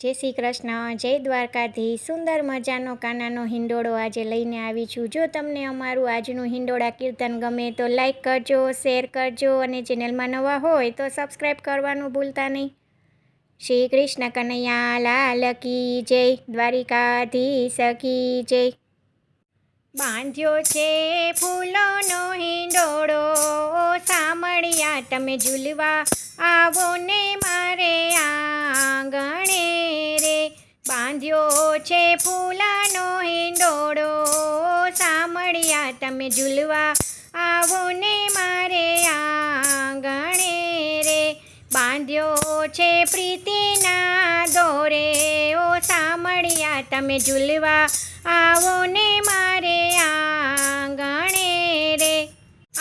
જય શ્રી કૃષ્ણ, જય દ્વારકાધી સુંદર મજાનો કાનાનો હિંડોળો આજે લઈને આવી છું. જો તમને અમારું આજનું હિંડોળા કીર્તન ગમે તો લાઇક કરજો શેર કરજો અને ચેનલમાં નવા હોય તો સબસ્ક્રાઈબ કરવાનું ભૂલતા નહીં. શ્રી કૃષ્ણ કનૈયા લાલ કી જય દ્વારિકાધી સખી જય. બાંધ્યો છે ફૂલોનો હિંડોળો સામળિયા તમે ઝૂલવા આવો ને મારે ફૂલાનો હિંડોળો સામળિયા તમે ઝૂલવા આવો ને મારે આંગણે રે. બાંધ્યો છે પ્રીતિના દોરે, ઓ સામળિયા તમે ઝૂલવા આવો ને મારે આંગણે રે.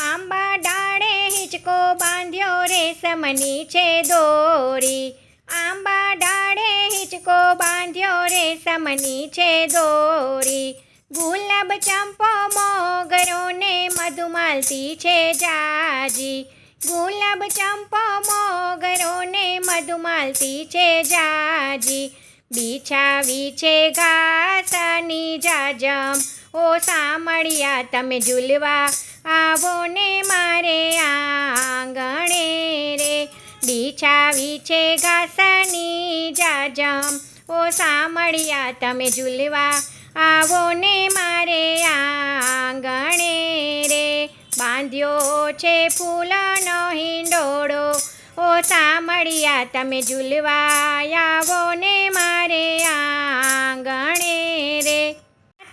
આંબા ડાળે હિંચકો બાંધ્યો રે સમની છે દોરી આંબા ડાળે હિંચકો બાંધ્યો રે સમની છે દોરી. ગુલાબ ચંપો મોગરો ને મધુમાલતી છે જાજી. ગુલાબ ચંપો મોગરો ને મધુમાલતી છે જાજી. બિછાવી છે ઘાસની જાજમ. ઓ સામળિયા, તમે ઝૂલવા આવો ને મારે આંગણે રે. બિછાવી છે જાજમ ઓ સામળિયા, તમે ઝૂલવા આવો ને મારે આંગણે રે. બાંધ્યો છે ફૂલનો હિંડોળો. ઓ સામળિયા, તમે ઝૂલવા આવો ને મારે આંગણે રે.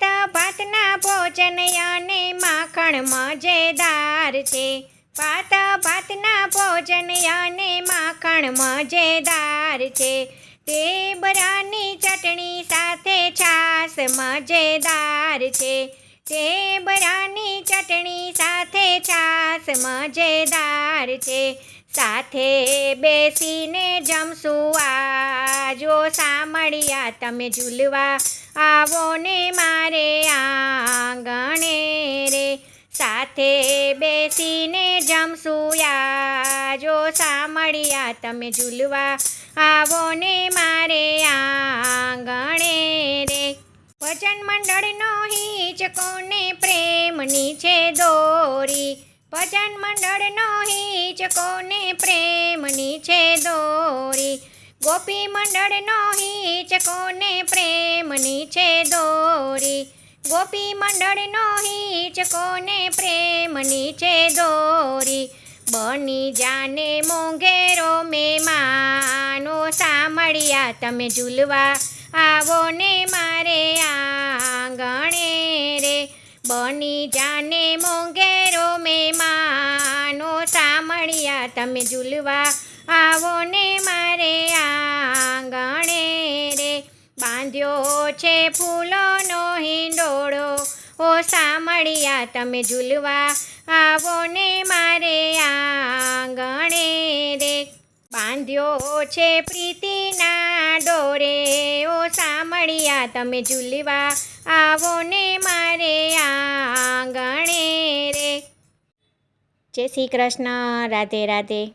ભાત ભાતના ભોજન અને માખણ મજેદાર છે. ભાત ભાતના ભોજન અને માખણ મજેદાર છે. તે બરાની ચટણી સાથે છાસ મજેદાર છે. તે બરાની ચટણી સાથે છાસ મજેદાર છે. સાથે બેસીને જમશું આજો સામળિયા તમે ઝૂલવા આવો ને મારે આંગણે રે. સાથે આજો સામળિયા તમે ઝૂલવા આવો ને મારે આંગણે રે. ભજન મંડળનો હિંચકો કોને પ્રેમની છે દોરી? ભજન મંડળનો હિંચકો કોને પ્રેમની છે દોરી? ગોપી મંડળનો હિંચકો કોને પ્રેમની છે દોરી? ગોપી મંડળનો હિંચકો કોને પ્રેમની છે દોરી? બની જાને મોંઘેરો મેમાનો સામળિયા તમે ઝૂલવા. આવો ને મારે આંગણે રે. બની જાને મોંઘેરો મેમાનો સામળિયા તમે ઝૂલવા. આવો ને મારે આંગણે રે. બાંધ્યો છે ફૂલોનો હિંડોળો. ઓ સામળિયા તમે ઝૂલવા આવો ને મારે આંગણે રે. બાંધ્યો છે પ્રીતિના ડોરે. ઓ સામળિયા તમે ઝૂલવા આવો ને મારે આંગણે રે. જય શ્રી કૃષ્ણ, રાધે રાધે.